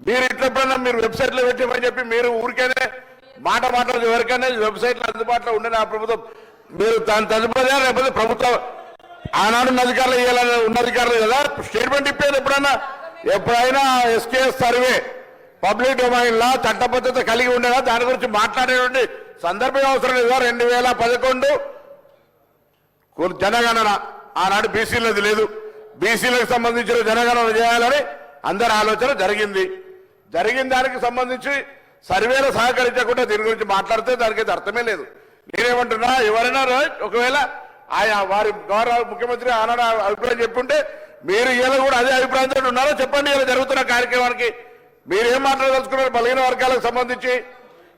మీరు ఇట్లప్పుడన్నా మీరు వెబ్సైట్లో పెట్టమని చెప్పి మీరు ఊరికేనే మాట మాట్లాడు ఎవరికైనా వెబ్సైట్లో అందుబాటులో ఉండే ఆ ప్రభుత్వం. మీరు దాని తదుపరి లేకపోతే ప్రభుత్వం ఆనాడు ఉన్న అధికారులు ఇవ్వాలని ఉన్న అధికారులు కదా? స్టేట్మెంట్ ఇప్పేది ఎప్పుడన్నా? ఎప్పుడైనా ఎస్కేఎస్ సర్వే పబ్లిక్ డొమైన్ లా చట్టబద్ధత కలిగి ఉండగా దాని గురించి మాట్లాడేటువంటి సందర్భం అవసరం లేదా? రెండు వేల పదకొండు జనగణన. ఆనాడు బీసీలది లేదు. బీసీలకు సంబంధించిన జనగణన చేయాలని అందరి ఆలోచన జరిగింది. జరిగిన దానికి సంబంధించి సర్వేలు సహకరించకుండా దీని గురించి మాట్లాడితే దానికైతే అర్థమే లేదు. నేనేమంటున్నా ఎవరైనా ఒకవేళ ఆయా వారి గౌరవ ముఖ్యమంత్రి ఆనాడు అభిప్రాయం చెప్పుంటే మీరు ఇలా కూడా అదే అభిప్రాయంతో ఉన్నారో చెప్పండి. ఇలా జరుగుతున్న కార్యక్రమానికి మీరేం మాట్లాడదలుచుకున్నారు? బలహీన వర్గాలకు సంబంధించి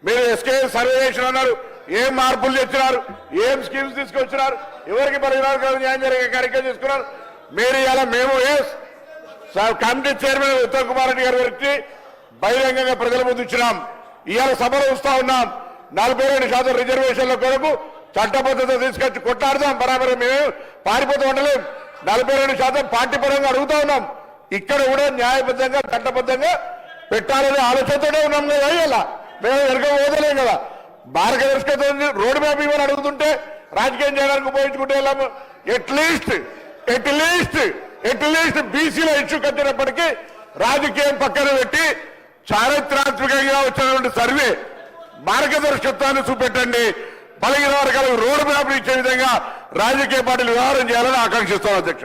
మీరు ఎస్కే సర్వే చేసిన అన్నారు ఏం మార్పులు తెచ్చినారు? ఏం స్కీమ్స్ తీసుకొచ్చినారు? ఎవరికి బలహీన వర్గాలు న్యాయం జరిగే కార్యక్రమం తీసుకున్నారు? మీరు ఇలా మేము yes sir committee chairman Uttam Kumar Reddy garu వచ్చి బహిరంగంగా ప్రజల ముందు ఇచ్చినాం. ఇవాళ సభలో వస్తా ఉన్నాం. నలభై రెండు శాతం రిజర్వేషన్ల కొరకు చట్టబద్ధత తీసుకొచ్చి కొట్లాడదాం. బరాబర్ మేము పారిపోతూ ఉండలేం. నలభై రెండు శాతం పార్టీ పరంగా అడుగుతా ఉన్నాం. ఇక్కడ కూడా న్యాయబద్ధంగా చట్టబద్ధంగా పెట్టాలనే ఆలోచనతోనే ఉన్నాం కదా ఇలా మేము వెనక పోదలేం కదా. మార్గదర్శకత రోడ్ మ్యాప్ ఇవ్వని అడుగుతుంటే రాజకీయం చేయడానికి ఉపయోగించుకుంటే వెళ్ళాము at least at least at least బీసీల ఇష్యూ కట్టినప్పటికీ రాజకీయం పక్కన పెట్టి చారిత్రాత్మకంగా వచ్చినటువంటి సర్వే మార్గదర్శకత్వాన్ని చూపెట్టండి. బలహీన వర్గాలకు రోడ్డు మ్యాప్లు ఇచ్చే విధంగా రాజకీయ పార్టీలు వ్యవహారం చేయాలని ఆకాంక్షిస్తాం అధ్యక్ష.